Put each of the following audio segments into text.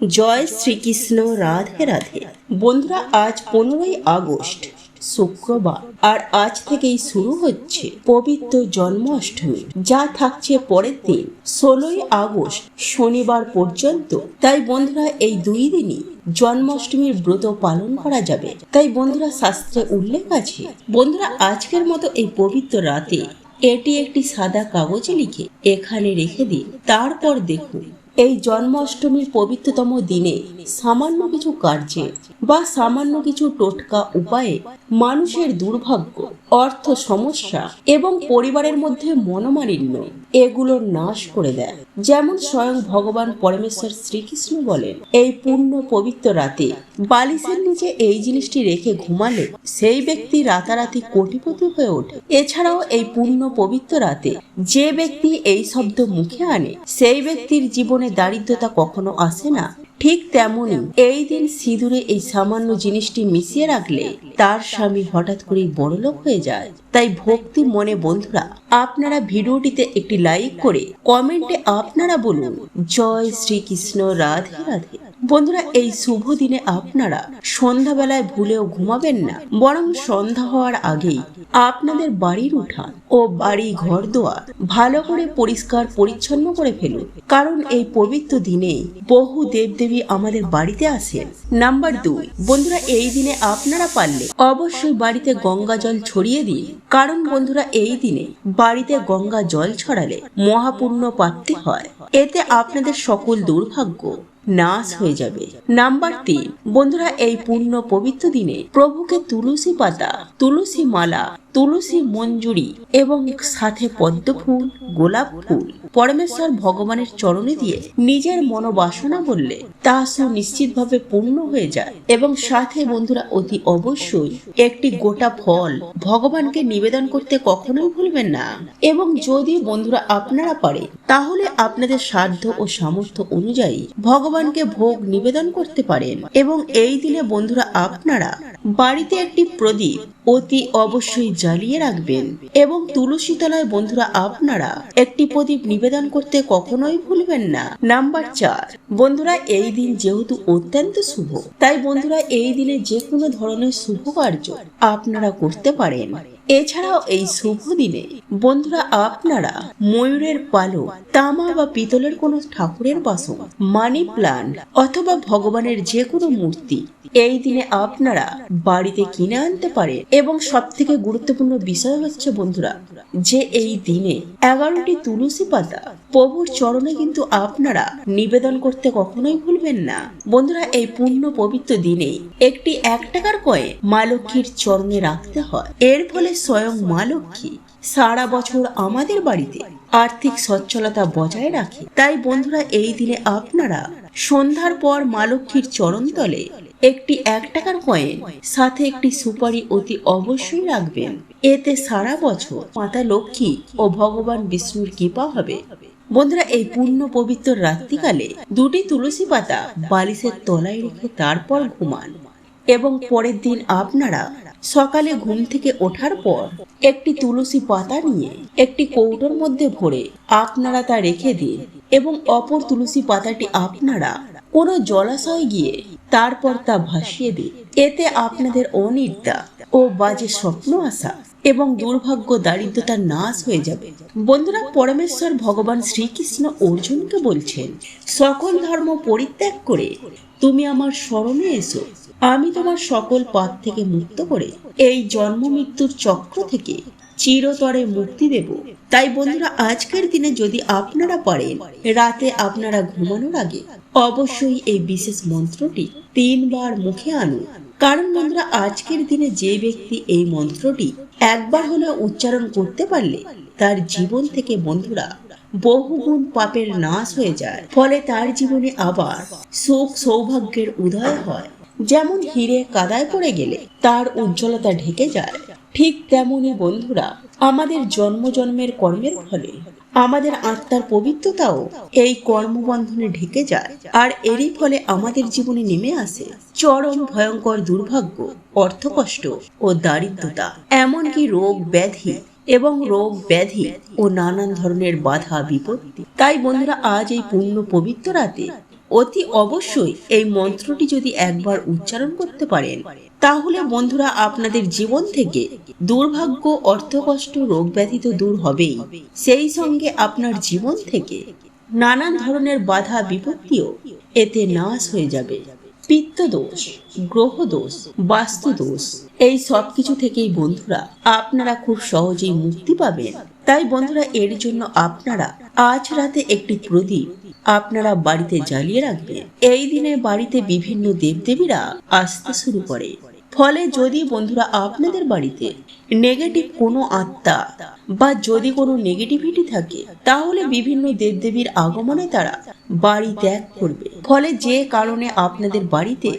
জয় শ্রীকৃষ্ণ, রাধে রাধে। বন্ধুরা, আজ পনেরোই আগস্ট, শুক্রবার, আর আজ থেকেই শুরু হচ্ছে পবিত্র জন্মাষ্টমী, যা থাকছে পরের দিন, ষোলোই আগস্ট, শনিবার পর্যন্ত। তাই বন্ধুরা, এই দুই দিনই জন্মাষ্টমীর ব্রত পালন করা যাবে। তাই বন্ধুরা, শাস্ত্রে উল্লেখ আছে, বন্ধুরা, আজকের মতো এই পবিত্র রাতে এটি একটি সাদা কাগজে লিখে এখানে রেখে দিন। তারপর দেখুন এই জন্মাষ্টমীর পবিত্রতম দিনে সামান্য কিছু কার্যে বা সামান্য কিছু টোটকা উপায়ে মানুষের দুর্ভাগ্য, অর্থ সমস্যা এবং পরিবারের মধ্যে মনোমালিন্য এগুলো নাশ করে দেয়। যেমন স্বয়ং ভগবান পরমেশ্বর শ্রীকৃষ্ণ বলেন, এই পূর্ণ পবিত্র রাতে বালিশের নিচে এই জিনিসটি রেখে ঘুমালে সেই ব্যক্তি রাতারাতি কোটিপতি হয়ে ওঠে। এছাড়াও এই পূর্ণ পবিত্র রাতে যে ব্যক্তি এই শব্দ মুখে আনে, সেই ব্যক্তির জীবনে দারিদ্রতা কখনো আসে না। ঠিক তেমনই এই দিন সিঁদুরে এই সামান্য জিনিসটি মিশিয়ে রাখলে তার স্বামী হঠাৎ করেই বড়লোক হয়ে যায়। তাই ভক্তি মনে, বন্ধুরা, আপনারা ভিডিওটিতে একটি লাইক করে কমেন্টে আপনারা বলুন, জয় শ্রীকৃষ্ণ, রাধে রাধে। বন্ধুরা, এই শুভ দিনে আপনারা সন্ধ্যাবেলায় ভুলেও ঘুমাবেন না। বরং সন্ধ্যা হওয়ার আগেই আপনাদের বাড়ির উঠান ও বাড়ি ঘর দোয়ার ভালো করে পরিষ্কার পরিচ্ছন্ন করে ফেলুন। কারণ এই পবিত্র দিনে বহু দেবদেবী আমাদের বাড়িতে আসেন। নাম্বার দুই, বন্ধুরা, এই দিনে আপনারা পারলে অবশ্যই বাড়িতে গঙ্গা জল ছড়িয়ে দিন। কারণ বন্ধুরা, এই দিনে বাড়িতে গঙ্গা জল ছড়ালে মহাপূর্ণ প্রাপ্তি হয়। এতে আপনাদের সকল দুর্ভাগ্য নাশ হয়ে যাবে। নাম্বার তিন, বন্ধুরা, এই পূর্ণ পবিত্র দিনে প্রভুকে তুলসী পাতা, তুলসী মালা তুলসী মঞ্জুরি এবং সাথে পদ্ম ফুল গোলাপ ফুল। পরমেশ্বর ভগবানের চরণে দিয়ে নিজের মনোবাসনা বললে তা সুনিশ্চিতভাবে পূর্ণ হয়ে যায়। এবং সাথে বন্ধুরা, অতি অবশ্যই একটি গোটা ফল ভগবানকে নিবেদন করতে কখনোই ভুলবেন না। এবং যদি বন্ধুরা আপনারা পারে, তাহলে আপনাদের সাধ্য ও সামর্থ্য অনুযায়ী ভগবানকে ভোগ নিবেদন করতে পারেন। এবং এই দিনে বন্ধুরা, আপনারা বাড়িতে একটি প্রদীপ অতি অবশ্যই জ্বালিয়ে রাখবেন। এবং তুলসী তলায় বন্ধুরা, আপনারা একটি প্রদীপ নিবেদন করতে কখনোই ভুলবেন না। নাম্বার চার, বন্ধুরা, এই দিন যেহেতু অত্যন্ত শুভ, তাই বন্ধুরা, এই দিনে যে কোনো ধরনের শুভ কার্য আপনারা করতে পারেন। এছাড়াও এই শুভ দিনে বন্ধুরা আপনারা ময়ূরের পালক, তামা বা পিতলের কোনো ঠাকুরের বাসন, মানি প্লান্ট অথবা ভগবানের যে কোনো মূর্তি এই দিনে আপনারা বাড়িতে কিনে আনতে পারেন। এবং সব থেকে গুরুত্বপূর্ণ বিষয় হচ্ছে বন্ধুরা যে এই দিনে এগারোটি তুলসী পাতা প্রভুর চরণে কিন্তু আপনারা নিবেদন করতে কখনোই ভুলবেন না। বন্ধুরা এই পূর্ণ পবিত্র দিনে একটি এক টাকার কয়ে মা লক্ষ্মীর চরণে রাখতে হয়। এর ফলে স্বয়ং মা সারা বছর আমাদের বাড়িতে আর্থিক সচ্ছলতা বজায় রাখে। তাই বন্ধুরা, এই দিনে আপনারা সন্ধ্যার পর মা লক্ষ্মীর চরণতলে একটি এক টাকার কয়েন সাথে একটি সুপারি অতি অবশ্যই রাখবেন। এতে সারা বছর মাতা লক্ষ্মী ও ভগবান বিষ্ণুর কৃপা হবে। বন্ধুরা, এই পূর্ণ পবিত্র রাত্রিকালে দুটি তুলসী পাতা বালিশের তলায় রেখে তারপর ঘুমান এবং পরের দিন আপনারা সকালে ঘুম থেকে ওঠার পর একটি তুলসী পাতা নিয়ে একটি কৌটোর মধ্যে ভরে আপনারা তা রেখে দিন এবং অপর তুলসী পাতাটি আপনারা কোনো জলাশয় গিয়ে তারপর তা ভাসিয়ে দিন। এতে আপনাদের অনিদ্রা ও বাজে স্বপ্ন আসা এবং দুর্ভাগ্য দারিদ্রতার নাশ হয়ে যাবে। বন্ধুরা, পরমেশ্বর ভগবান শ্রীকৃষ্ণ অর্জুনকে বলছেন, সকল ধর্ম পরিত্যাগ করে তুমি আমার স্মরণে এসো। আমি তোমার সকল পাপ থেকে মুক্ত করে এই জন্ম মৃত্যুর চক্র থেকে চিরতরে মুক্তি দেব। তাই বন্ধুরা, আজকের দিনে যদি আপনারা পারেন রাতে আপনারা ঘুমানোর আগে অবশ্যই এই বিশেষ মন্ত্রটি তিনবার মুখে আনুন। কারণ বন্ধুরা, আজকের দিনে যে ব্যক্তি এই মন্ত্রটি একবার হলে উচ্চারণ করতে পারলে তার জীবন থেকে বন্ধুরা বহুগুণ পাপের নাশ হয়ে যায়। ফলে তার জীবনে আবার সুখ সৌভাগ্যের উদয় হয়। যেমন হিরে কাদায় পড়ে গেলে তার উজ্জ্বলতা ঢেকে যায়। ঠিক তেমনি বন্ধুরা, আমাদের জন্ম জন্মের কর্মের ফলে আমাদের আত্মার পবিত্রতাও এই কর্মবন্ধনে ঢেকে যায়। আর এরই ফলে আমাদের জীবনে নেমে আসে চরম ভয়ঙ্কর দুর্ভাগ্য, অর্থকষ্ট ও দারিদ্রতা। এমনকি রোগ ব্যাধি এবং রোগ ব্যাধি ও নানান ধরনের বাধা বিপত্তি। তাই বন্ধুরা, আজ এই পূর্ণ পবিত্র রাতে অতি অবশ্যই এই মন্ত্রটি যদি একবার উচ্চারণ করতে পারেন, তাহলে বন্ধুরা আপনাদের জীবন থেকে দুর্ভাগ্য, অর্থকষ্ট, রোগ ব্যাধি তো দূর হবেই। সেই সঙ্গে আপনার জীবন থেকে নানান ধরনের বাধা, বিপত্তিও এতে নাশ হয়ে যাবে। পিত্তদোষ গ্রহদোষ বাস্তুদোষ এই সব কিছু থেকেই বন্ধুরা আপনারা খুব সহজেই মুক্তি পাবেন। তাই বন্ধুরা এর জন্য আপনারা আজ রাতে একটি প্রদীপ আপনারা বাড়িতে জ্বালিয়ে রাখবেন এই দিনে বাড়িতে বিভিন্ন দেবদেবীরা আসতে শুরু করে। ফলে যদি বন্ধুরা আপনাদের বাড়িতে নেগেটিভ কোনো আত্মা বা যদি কোনো নেগেটিভিটি থাকে, তাহলে বিভিন্ন দেবদেবীর আগমনে তারা বাড়ি ত্যাগ করবে। ফলে যে কারণে আপনাদের বাড়িতে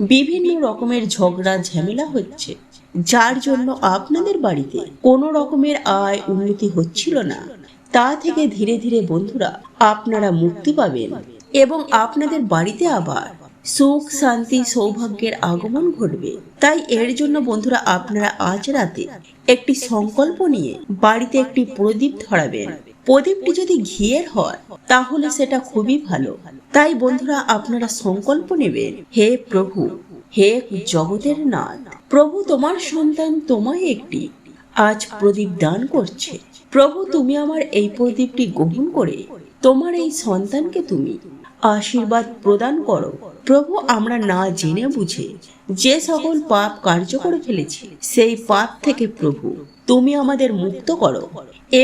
বিভিন্ন রকমের ঝগড়া, ঝামেলা হচ্ছে, যার জন্য আপনাদের বাড়িতে কোনো রকমের আয় উন্নতি হচ্ছিল না। তা থেকে ধীরে ধীরে বন্ধুরা, আপনারা মুক্তি পাবেন এবং আপনাদের বাড়িতে আবার সুখ, শান্তি, সৌভাগ্যের আগমন ঘটবে। তাই এর জন্য বন্ধুরা, আপনারা আজ রাতে একটি সংকল্প নিয়ে বাড়িতে একটি প্রদীপ ধরাবেন। প্রদীপটি যদি ঘিয়ের হয়, তাহলে সেটা খুবই ভালো। তাই বন্ধুরা, আপনারা সংকল্প নেবেন, হে প্রভু, হে জগতের নাথ, প্রভু তোমার সন্তান তোমায় একটি আজ প্রদীপ দান করছে। প্রভু, তুমি আমার এই প্রদীপটি গ্রহণ করে তোমার এই সন্তানকে তুমি আশীর্বাদ প্রদান করো। প্রভু, আমরা না জেনে বুঝে যে সকল পাপ কার্য করে ফেলেছি, সেই পাপ থেকে প্রভু, তুমি আমাদের মুক্ত করো।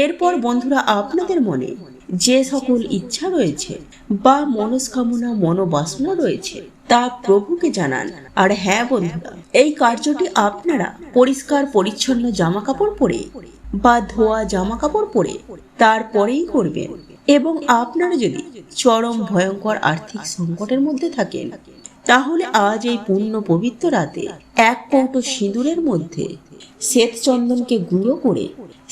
এরপর বন্ধুরা, আপনাদের মনে যে সকল ইচ্ছা রয়েছে বা মনস্কামনা, মনোবাসনা রয়েছে, তা প্রভুকে জানান। আর হ্যাঁ বন্ধুরা, এই কার্যটি আপনারা পরিষ্কার, পরিচ্ছন্ন জামা কাপড় পরে বা ধোয়া জামা কাপড় পরে তারপরেই করবেন। এবং আপনারা যদি চরম ভয়ঙ্কর আর্থিক সংকটের মধ্যে থাকেন তাহলে আজ এই পূর্ণ পবিত্র রাতে এক কৌটো সিঁদুরের মধ্যে শ্বেত চন্দনকে গুঁড়ো করে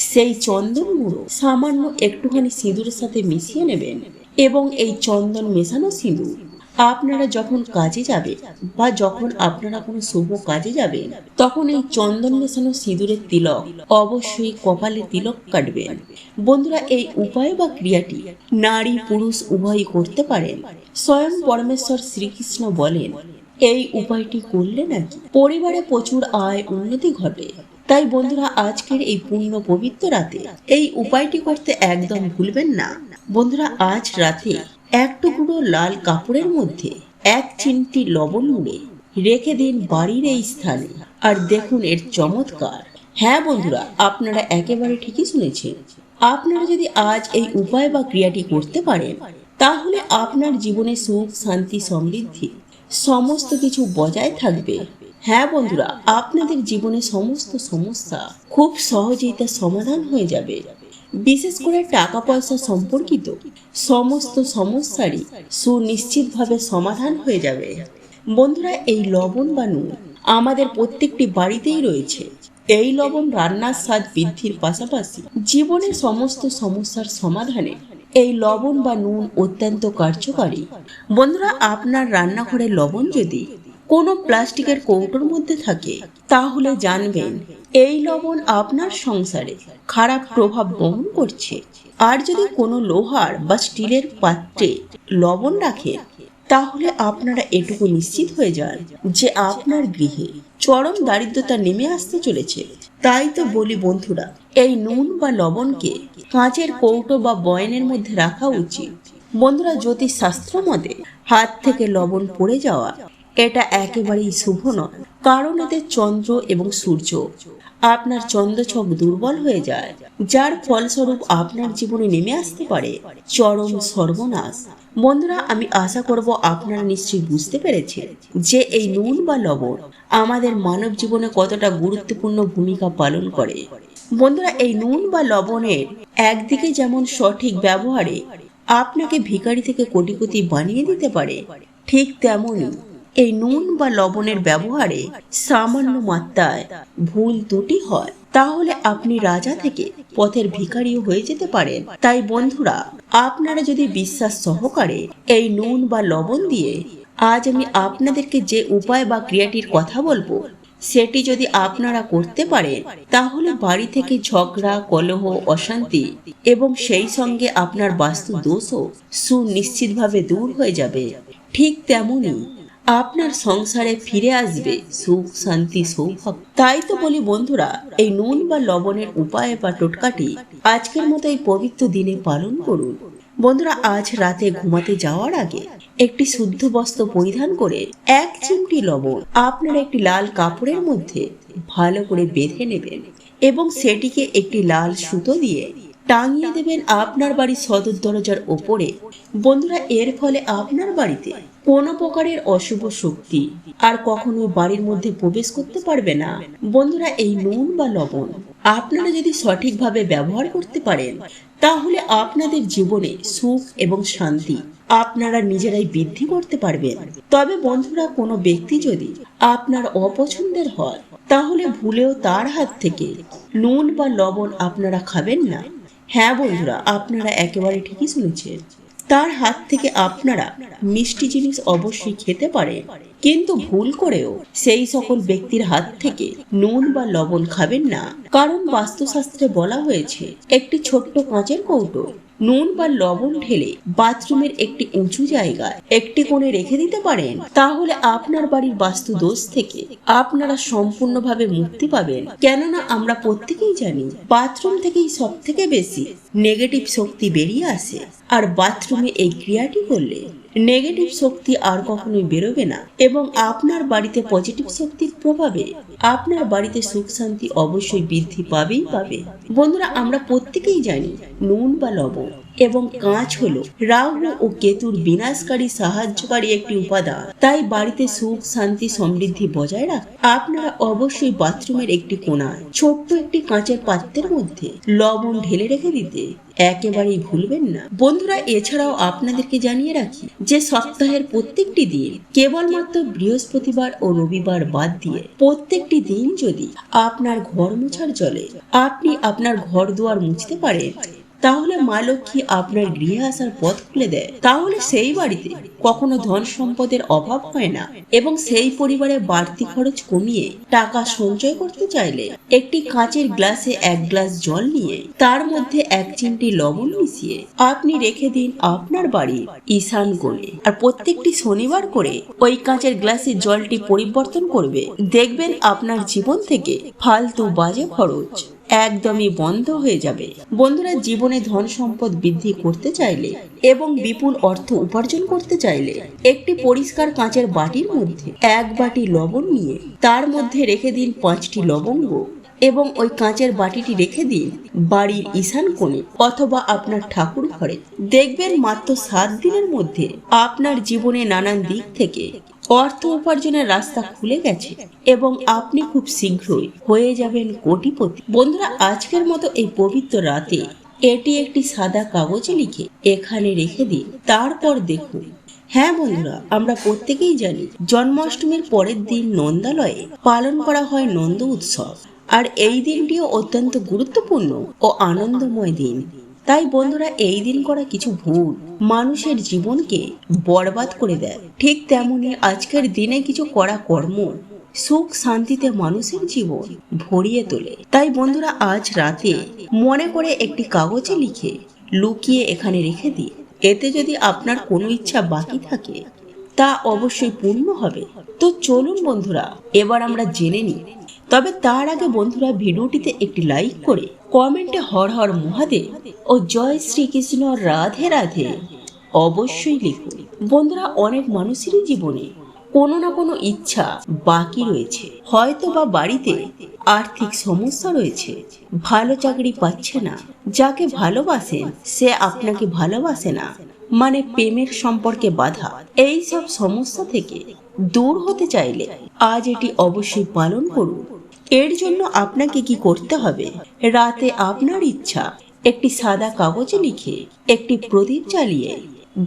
সেই চন্দন গুঁড়ো সামান্য একটুখানি সিঁদুরের সাথে মিশিয়ে নেবেন এবং এই চন্দন মেশানো সিঁদুর আপনারা যখন কাজে যাবে বা যখন আপনারা কোনো শুভ কাজে যাবেন তখন এই চন্দন মেশানো সিঁদুরের তিলক অবশ্যই কপালে তিলক কাটবেন। বন্ধুরা, এই উপায় বা ক্রিয়াটি নারী পুরুষ উভয়ই করতে পারেন। স্বয়ং পরমেশ্বর শ্রীকৃষ্ণ বলেন, এই উপায়টি করলে নাকি পরিবারে প্রচুর আয় উন্নতি ঘটে। তাই বন্ধুরা, আজকের এই পূর্ণ পবিত্র রাতে এই উপায়টি করতে একদম ভুলবেন না। বন্ধুরা, আজ রাতে এক টুকরো লাল কাপড়ের মধ্যে এক চিমটি লবণ উড়ে রেখে দিন বাড়ির এই স্থানে। আর দেখুন এর চমৎকার। হ্যাঁ বন্ধুরা, আপনারা একেবারে ঠিকই শুনেছেন। আপনারা যদি আজ এই উপায় বা ক্রিয়াটি করতে পারেন, তাহলে আপনার জীবনে সুখ, শান্তি, সমৃদ্ধি সমস্ত কিছু বজায় থাকবে। হ্যাঁ বন্ধুরা, আপনাদের জীবনে সমস্ত সমস্যা খুব সহজেই তা সমাধান হয়ে যাবে। বিশেষ করে টাকা পয়সা সম্পর্কিত সমস্ত সমস্যারই সুনিশ্চিতভাবে সমাধান হয়ে যাবে। বন্ধুরা, এই লবণ বা নুন আমাদের প্রত্যেকটি বাড়িতেই রয়েছে। এই লবণ রান্নার স্বাদ বৃদ্ধির পাশাপাশি জীবনের সমস্ত সমস্যার সমাধানে এই লবণ বা নুন অত্যন্ত কার্যকারী। বন্ধুরা, আপনার রান্নাঘরে লবণ যদি কোনো প্লাস্টিকের কৌটোর মধ্যে থাকে, তাহলে জানবেন, এই লবণ আপনার সংসারে খারাপ প্রভাব বহন করছে। আর যদি কোনো লোহার বা স্টিলের পাত্রে লবণ রাখে, তাহলে আপনারা এটুকু নিশ্চিত হয়ে যান যে আপনার গৃহে চরম দারিদ্রতা নেমে আসতে চলেছে। তাই তো বলি বন্ধুরা, এই নুন বা লবণকে কাঁচের কৌটো বা বয়নের মধ্যে রাখা উচিত। বন্ধুরা জ্যোতিষ শাস্ত্র মতে হাত থেকে লবণ পড়ে যাওয়া এটা একেবারেই শুভ নয়, কারণ এতে চন্দ্র এবং সূর্য, আপনার চন্দ্রছক দুর্বল হয়ে যায়, যার ফলস্বরূপ আপনার জীবনে নেমে আসতে পারে। চরম সর্বনাশ। বন্ধুরা, আমি আশা করব আপনারা নিশ্চয়ই বুঝতে পেরেছেন যে এই নুন বা লবণ আমাদের মানব জীবনে কতটা গুরুত্বপূর্ণ ভূমিকা পালন করে। বন্ধুরা, এই নুন বা লবণের একদিকে যেমন সঠিক ব্যবহারে আপনাকে ভিখারি থেকে কোটিপতি বানিয়ে দিতে পারে, ঠিক তেমনই এই নুন বা লবণের ব্যবহারে সামান্য মাত্রায় ভুল দুটি হয়। তাহলে আপনি রাজা থেকে পথের ভিখারিও হয়ে যেতে পারেন। তাই বন্ধুরা, আপনারা যদি বিশ্বাস সহকারে এই নুন বা লবণ দিয়ে আজ আমি আপনাদেরকে যে উপায় বা ক্রিয়াটির কথা বলব, সেটি যদি আপনারা করতে পারেন, তাহলে বাড়ি থেকে ঝগড়া, কলহ, অশান্তি এবং সেই সঙ্গে আপনার বাস্তু দোষও সুনিশ্চিতভাবে দূর হয়ে যাবে। ঠিক তেমনই আপনার সংসারে ফিরে আসবে সুখ, শান্তি, সৌভাগ্য। তাই তো বলি বন্ধুরা, এই নুন বা লবণের উপায় বা টোটকাটি আজকের মতো এই পবিত্র দিনে পালন করুন। বন্ধুরা, আজ রাতে ঘুমাতে যাওয়ার আগে একটি শুদ্ধ বস্ত্র পরিধান করে এক চিমটি লবণ আপনার একটি লাল কাপড়ের মধ্যে ভালো করে বেঁধে নেবেন এবং সেটিকে একটি লাল সুতো দিয়ে টাঙিয়ে দেবেন আপনার বাড়ির সদর দরজার ওপরে। বন্ধুরা, এর ফলে আপনার বাড়িতে কোনো প্রকারের অশুভ শক্তি আর কখনো বাড়ির মধ্যে প্রবেশ করতে পারবে না। বন্ধুরা, এই নুন বা লবণ আপনারা যদি সঠিকভাবে ব্যবহার করতে পারেন, তাহলে আপনাদের জীবনে সুখ এবং শান্তি আপনারা নিজেরাই বৃদ্ধি করতে পারবেন। তবে বন্ধুরা, কোনো ব্যক্তি যদি আপনার অপছন্দের হয়, তাহলে ভুলেও তার হাত থেকে নুন বা লবণ আপনারা খাবেন না। হ্যাঁ বন্ধুরা, আপনারা একেবারে ঠিকই শুনেছেন। তার হাত থেকে আপনারা মিষ্টি জিনিস অবশ্যই খেতে পারেন কিন্তু ভুল করেও সেই সকল ব্যক্তির হাত থেকে নুন বা লবণ খাবেন না। কারণ বাস্তুশাস্ত্রে বলা হয়েছে, একটি ছোট্ট কাঁচের কৌটো নুন বা লবণ ঢেলে বাথরুমের একটি উঁচু জায়গায় একটি কোণে রেখে দিতে পারেন। তাহলে আপনার বাড়ির বাস্তু দোষ থেকে আপনারা সম্পূর্ণভাবে মুক্তি পাবেন। কেননা আমরা প্রত্যেকেই জানি বাথরুম থেকেই সব থেকে বেশি নেগেটিভ শক্তি বেরিয়ে আসে। আর বাথরুমে এই ক্রিয়াটি করলে নেগেটিভ শক্তি আর কখনোই বেরোবে না। এবং আপনার বাড়িতে পজিটিভ শক্তির প্রভাবে আপনার বাড়িতে সুখ শান্তি অবশ্যই বৃদ্ধি পাবেই পাবে। বন্ধুরা, আমরা প্রত্যেকেই জানি নুন বা লবণ এবং কাঁচ হলো। রাহু ও কেতুর বিনাশকারী সাহায্যকারী একটি উপাদান। তাই বাড়িতে সুখ, শান্তি, সমৃদ্ধি বজায় রাখ আপনারা অবশ্যই বাথরুমের একটি কোণায় ছোট্ট একটি কাঁচের পাত্রের মধ্যে লবণ ঢেলে রেখে দিতে একেবারেই ভুলবেন না। বন্ধুরা, এছাড়াও আপনাদেরকে জানিয়ে রাখি যে সপ্তাহের প্রত্যেকটি দিন, কেবলমাত্র বৃহস্পতিবার ও রবিবার বাদ দিয়ে প্রত্যেকটি দিন যদি আপনার ঘর মোছার জলে আপনি আপনার ঘর দুয়ার মুছতে পারেন তাহলে মা লক্ষ্মী আপনার গৃহে আসার পথ খুলে দেয়? তাহলে সেই বাড়িতে কখনো ধন সম্পদের অভাব হয় না এবং সেই পরিবারে বাড়তি খরচ কমিয়ে টাকা সঞ্চয় করতে চাইলে একটি কাঁচের গ্লাসে এক গ্লাস জল নিয়ে তার মধ্যে এক চিমটি লবণ মিশিয়ে আপনি রেখে দিন আপনার বাড়ির ঈশান কোণে আর প্রত্যেকটি শনিবার করে ওই কাঁচের গ্লাসে জলটি পরিবর্তন করবে। দেখবেন আপনার জীবন থেকে ফালতু বাজে খরচ। একদমই বন্ধ হয়ে যাবে। বন্ধুরা, জীবনে ধন সম্পদ বৃদ্ধি করতে চাইলে এবং বিপুল অর্থ উপার্জন করতে চাইলে একটি পরিষ্কার কাঁচের বাটির মধ্যে এক বাটি লবণ নিয়ে তার মধ্যে রেখে দিন পাঁচটি লবঙ্গ এবং ওই কাঁচের বাটিটি রেখে দিন বাড়ির ঈশান কোণে অথবা আপনার ঠাকুর ঘরে। দেখবেন মাত্র সাত দিনের মধ্যে আপনার জীবনে নানান দিক থেকে অর্থ উপার্জনের রাস্তা খুলে গেছে এবং আপনি খুব শীঘ্রই হয়ে যাবেন কোটিপতি। বন্ধুরা, আজকের মতো এই পবিত্র রাতে এটি একটি সাদা কাগজে লিখে এখানে রেখে দিন। তারপর দেখুন। হ্যাঁ বন্ধুরা, আমরা প্রত্যেকেই জানি জন্মাষ্টমীর পরের দিন নন্দালয়ে পালন করা হয় নন্দ উৎসব। আর এই দিনটিও অত্যন্ত গুরুত্বপূর্ণ ও আনন্দময় দিন। তাই বন্ধুরা এই দিন করা কিছু ভুল। মানুষের জীবনকে বরবাদ করে দেয়। ঠিক তেমনি আজকের দিনে কিছু করা কর্ম সুখ শান্তিতে মানুষের জীবন ভরিয়ে তোলে। তাই বন্ধুরা আজ রাতে মনে করে একটি কাগজে লিখে লুকিয়ে এখানে রেখে দিই। এতে যদি আপনার কোনো ইচ্ছা বাকি থাকে, তা অবশ্যই পূর্ণ হবে। তো চলুন বন্ধুরা, এবার আমরা জেনে নিই। তবে তার আগে বন্ধুরা ভিডিওটিতে একটি লাইক করে কমেন্টে হর হর মহাদেব ও জয় শ্রীকৃষ্ণ রাধে রাধে অবশ্যই লিখুন। বন্ধুরা, অনেক মানুষেরই জীবনে কোনো না কোনো ইচ্ছা বাকি রয়েছে। হয়তো বা বাড়িতে আর্থিক সমস্যা রয়েছে, ভালো চাকরি পাচ্ছে না, যাকে ভালোবাসেন সে আপনাকে ভালোবাসে না মানে প্রেমের সম্পর্কে বাধা। এই সব সমস্যা থেকে দূর হতে চাইলে আজ এটি অবশ্যই পালন করুন। এর জন্য আপনাকে কি করতে হবে? রাতে আপনার ইচ্ছা, একটি সাদা কাগজে লিখে, একটি প্রদীপ জ্বালিয়ে,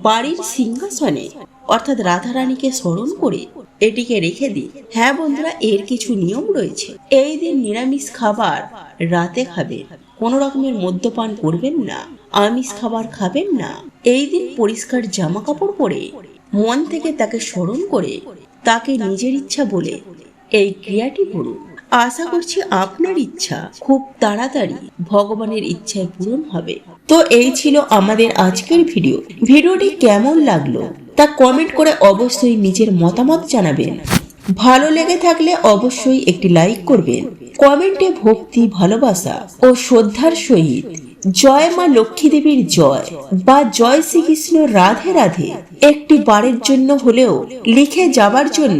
বাড়ির সিংহাসনে, অর্থাৎ রাধারানীকে স্মরণ করে এটিকে রেখে দিই হ্যাঁ বন্ধুরা, এর কিছু নিয়ম রয়েছে। এই দিন নিরামিষ খাবার রাতে খাবেন। কোনো রকমের মদ্যপান করবেন না, আমিষ খাবার খাবেন না। এই দিন পরিষ্কার জামা কাপড় পরে মন থেকে তাকে স্মরণ করে তাকে নিজের ইচ্ছা বলে এই ক্রিয়াটি করুন। আশা করছি আপনার ইচ্ছা খুব তাড়াতাড়ি ভগবানের ইচ্ছায় পূরণ হবে। তো এই ছিল আমাদের আজকের ভিডিও। ভিডিওটি কেমন লাগল তা কমেন্ট করে অবশ্যই নিজের মতামত জানাবেন। ভালো লেগে থাকলে অবশ্যই একটি লাইক করবেন। কমেন্টে ভক্তি, ভালোবাসা ও শ্রদ্ধার সহিত জয় মা লক্ষ্মী দেবীর জয় বা জয় শ্রীকৃষ্ণ রাধে রাধে একটি বারের জন্য হলেও লিখে যাবার জন্য